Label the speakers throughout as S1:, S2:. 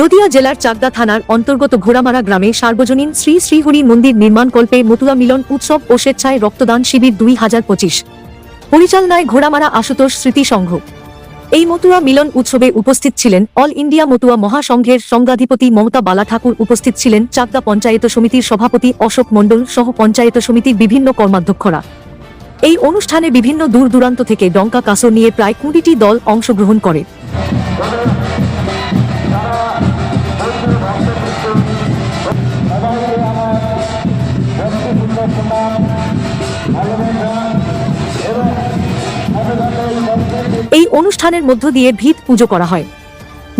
S1: নদিয়া জেলার চাকদা থানার অন্তর্গত ঘোড়ামারা গ্রামে সার্বজনীন শ্রী শ্রীহরি মন্দির নির্মাণকল্পে মতুয়া মিলন উৎসব ও স্বেচ্ছায় রক্তদান শিবির দুই হাজার পঁচিশ। পরিচালনায় ঘোড়ামারা আশুতোষ স্মৃতি সংঘ। এই মতুয়া মিলন উৎসবে উপস্থিত ছিলেন অল ইন্ডিয়া মতুয়া মহাসংঘের সংঘাধিপতি মমতা বালা ঠাকুর, উপস্থিত ছিলেন চাকদা পঞ্চায়েত সমিতির সভাপতি অশোক মণ্ডল সহ পঞ্চায়েত সমিতির বিভিন্ন কর্মাধ্যক্ষরা। এই অনুষ্ঠানে বিভিন্ন দূর দূরান্ত থেকে ডঙ্কা কাসর নিয়ে প্রায় কুড়িটি দল অংশগ্রহণ করে। এই অনুষ্ঠানের মধ্য দিয়ে ভিত পুজো করা হয়।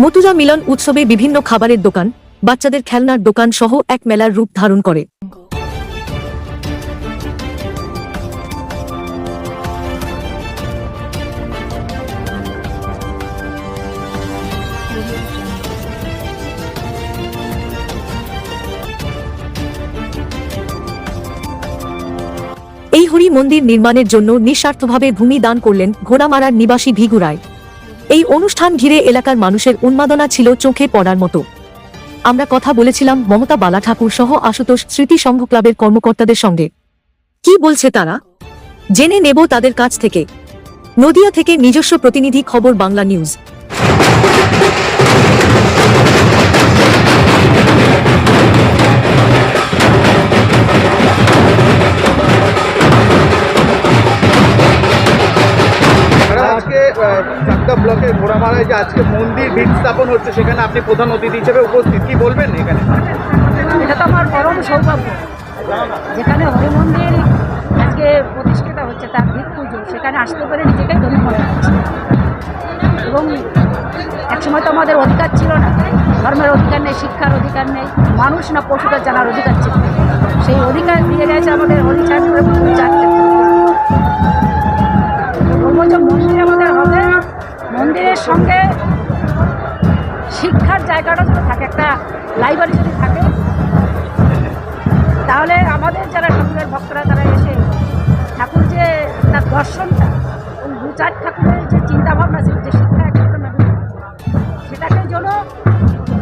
S1: মতুজা মিলন উৎসবে বিভিন্ন খাবারের দোকান, বাচ্চাদের খেলনার দোকান সহ এক মেলার রূপ ধারণ করে। এই হরি মন্দির নির্মাণের জন্য নিঃস্বার্থভাবে ভূমি দান করলেন ঘোড়ামারার নিবাসী ভিগুরায় এই অনুষ্ঠান ঘিরে এলাকার মানুষের উন্মাদনা ছিল চোখে পড়ার মতো। আমরা কথা বলেছিলাম মমতা বালা ঠাকুর সহ আশুতোষ স্মৃতি সংঘ ক্লাবের কর্মকর্তাদের সঙ্গে। কি বলছে তারা? জেনে নেব তাদের কাছ থেকে। নদিয়া থেকে নিজস্ব প্রতিনিধি খবর বাংলা নিউজ।
S2: চাকদা ব্লকের ঘোড়ামারায় যে আজকে মন্দির ভিত স্থাপন হচ্ছে, সেখানে আপনি প্রধান অতিথি হিসেবে উপস্থিত। কি বলবেন এখানে?
S3: এটা তো আমার পরম সৌভাগ্য। যেখানে হরি মন্দির আজকে প্রতিষ্ঠিত হচ্ছে, তার ভিত পুজো, সেখানে আসতে পেরে নিজেকে ধন্য মনে হচ্ছে এবং একসময় তো আমাদের অধিকার ছিল না, ধর্মের অধিকার নেই, শিক্ষার অধিকার নেই, মানুষ না পশুটা জানার অধিকার ছিল। সেই অধিকার দিয়ে গেছে আমাদের হরি সঙ্গে শিক্ষার জায়গাটা যদি থাকে, একটা লাইব্রেরি যদি থাকে, তাহলে আমাদের যারা ঠাকুরের ভক্তরা, তারা এসে ঠাকুর যে তার দর্শনটা, ওই দু চার ঠাকুরের যে চিন্তা ভাবনা ছিল, যে শিক্ষা একটা সেটাকে যেন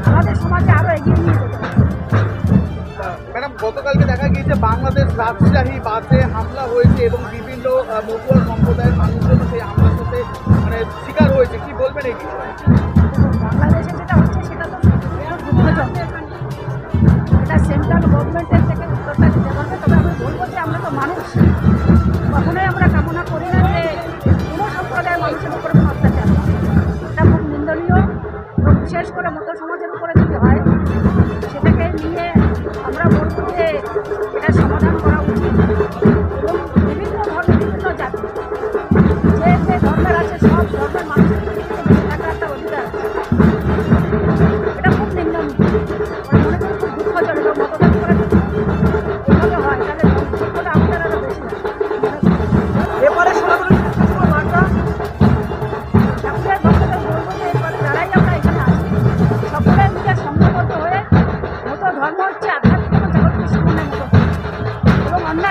S3: আমাদের সমাজে আরও এগিয়ে নিয়ে যেতে
S2: ম্যাডাম, গতকালকে দেখা গিয়েছে বাংলাদেশ রাজশাহী বাসে হামলা হয়েছে এবং বিভিন্ন মতুয়া সম্প্রদায়ের মানুষজন সেই হামলার সাথে মানে শিকার হয়েছে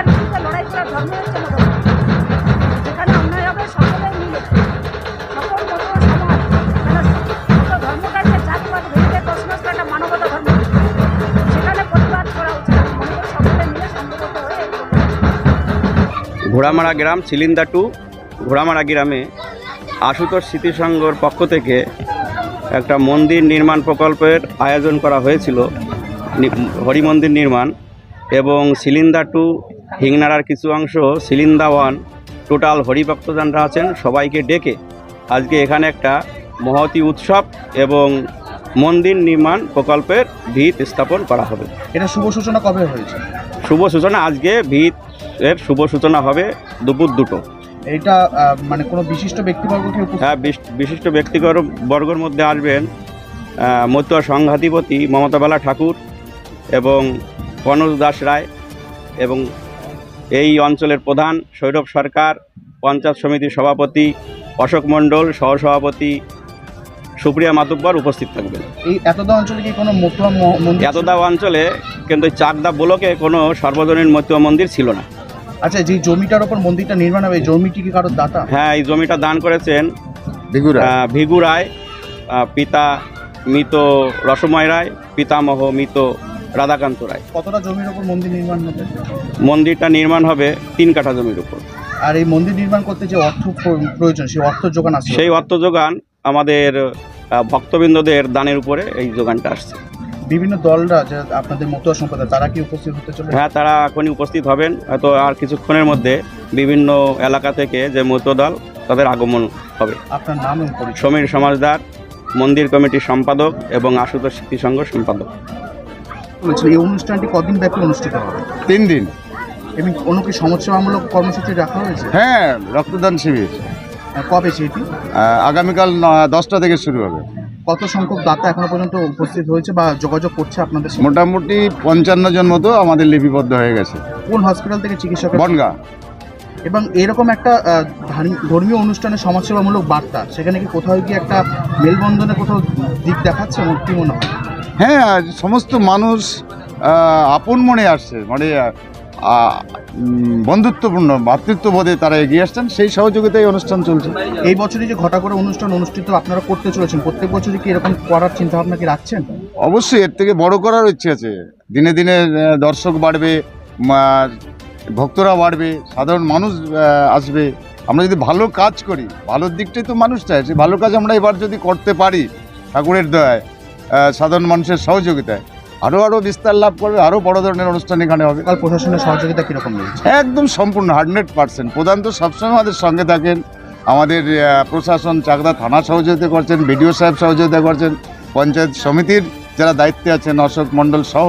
S3: বিরুদ্ধে লড়াই অন্যায় হবে মিলে, সকল সমাজ ধর্মটাকে ভেঙে একটা মানবতা ধর্ম। সেখানে প্রতিবাদ করা উচিত। মিলে
S4: ঘোড়ামারা গ্রাম সিলিন্দা টু, ঘোড়ামারা গ্রামে আশুতোষ স্মৃতিসংঘর পক্ষ থেকে একটা মন্দির নির্মাণ প্রকল্পের আয়োজন করা হয়েছিল হরি মন্দির নির্মাণ এবং সিলিন্দা টু হিংনারার কিছু অংশ সিলিন্দা ওয়ান টোটাল হরিভক্ত যারা আছেন সবাইকে ডেকে আজকে এখানে একটা মহতি উৎসব এবং মন্দির নির্মাণ প্রকল্পের ভিত স্থাপন করা হবে।
S2: এটা শুভ সূচনা কবে হয়েছে?
S4: শুভ সূচনা আজকে ভিত এর শুভ সূচনা হবে দুপুর দুটো।
S2: এটা মানে কোনো বিশিষ্ট ব্যক্তিবর্গকে
S4: হ্যাঁ বিশ- বিশিষ্ট ব্যক্তিগত বর্গর মধ্যে আসবেন মতুয়া সংঘাধিপতি মমতাবালা ঠাকুর এবং কনজ দাস রায় এবং এই অঞ্চলের প্রধান সৌরভ সরকার পঞ্চায়েত সমিতির সভাপতি অশোক মণ্ডল সহসভাপতি সুপ্রিয়া মাতুব্বর উপস্থিত থাকবেন।
S2: এই এতদা অঞ্চলে কি কোনো মতুয়া মন্দির
S4: এতদা অঞ্চলে কিন্তু চাকদা ব্লকে কোনো সর্বজনীন মতুয়া মন্দির ছিল না।
S2: আচ্ছা যে জমিটার ওপর মন্দিরটা নির্মাণ হবে জমিটি কি কারোর দাতা?
S4: হ্যাঁ এই জমিটা দান করেছেন ভিগু রায়। পিতা মৃত রসময় রায় পিতামহ মৃত রাধাকান্ত রায়।
S2: কতটা জমির ওপর মন্দির নির্মাণ হবে?
S4: মন্দিরটা নির্মাণ হবে তিন কাঠা জমির উপর।
S2: আর এই মন্দির নির্মাণ করতে যে অর্থ প্রয়োজন সেই অর্থ যোগান আছে?
S4: সেই অর্থ যোগান আমাদের ভক্তবৃন্দদের দানের উপরে এই যোগানটা আসছে।
S2: বিভিন্ন দলরা যে আপনাদের মতুয়া সম্প্রদায় তারা কি উপস্থিত হতে চলে
S4: হ্যাঁ তারা এখনই উপস্থিত হবেন। হয়তো আর কিছুক্ষণের মধ্যে বিভিন্ন এলাকা থেকে যে মতো দল তাদের আগমন হবে।
S2: আপনার নাম
S4: সমীর সমাজদার মন্দির কমিটির সম্পাদক এবং আশুতোষ স্মৃতি সংঘ সম্পাদক।
S2: বলছিল এই অনুষ্ঠানটি কদিন ব্যাপী অনুষ্ঠিত হবে?
S5: তিন দিন।
S2: এবং কোনো কি সমাজসেবামূলক কর্মসূচি রাখা হয়েছে?
S5: হ্যাঁ রক্তদান শিবির।
S2: কবে সেটি?
S5: আগামীকাল দশটা থেকে শুরু হবে।
S2: কত সংখ্যক দাতা এখনও পর্যন্ত উপস্থিত হয়েছে বা যোগাযোগ করছে আপনাদের
S5: মোটামুটি পঞ্চান্ন জন মতো আমাদের লিপিবদ্ধ হয়ে গেছে।
S2: কোন হসপিটাল থেকে চিকিৎসক
S5: বনগা।
S2: এবং এরকম একটা ধর্মীয় অনুষ্ঠানে সমাজসেবামূলক বার্তা সেখানে কি কোথাও কি একটা মেলবন্ধনে কোথাও দিক দেখাচ্ছে? আমার কি মনে হয়?
S5: হ্যাঁ সমস্ত মানুষ আপন মনে আসছে মানে বন্ধুত্বপূর্ণ ভ্রাতৃত্ববোধে তারা এগিয়ে আসছেন সেই সহযোগিতায় অনুষ্ঠান চলছে।
S2: এই বছরই যে ঘটা করে অনুষ্ঠান অনুষ্ঠিত আপনারা করতে চলেছেন প্রত্যেক বছরই কি এরকম করার চিন্তা ভাবনা কি রাখছেন?
S5: অবশ্যই এর থেকে বড় করার ইচ্ছে আছে। দিনে দিনে দর্শক বাড়বে ভক্তরা বাড়বে সাধারণ মানুষ আসবে। আমরা যদি ভালো কাজ করি ভালোর দিকটাই তো মানুষ চায় সেই ভালো কাজ আমরা এবার যদি করতে পারি ঠাকুরের দয়ায় সাধারণ মানুষের সহযোগিতায়। আরও আরও বিস্তার লাভ করবে আরও বড় ধরনের অনুষ্ঠান এখানে হবে।
S2: আর প্রশাসনের সহযোগিতা কীরকম রয়েছে?
S5: একদম সম্পূর্ণ হান্ড্রেড পার্সেন্ট। প্রধান তো সবসময় আমাদের সঙ্গে থাকেন। আমাদের প্রশাসন চাকদা থানা সহযোগিতা করছেন বিডিও সাহেব সহযোগিতা করছেন পঞ্চায়েত সমিতির যারা দায়িত্বে আছেন অশোক মণ্ডল সহ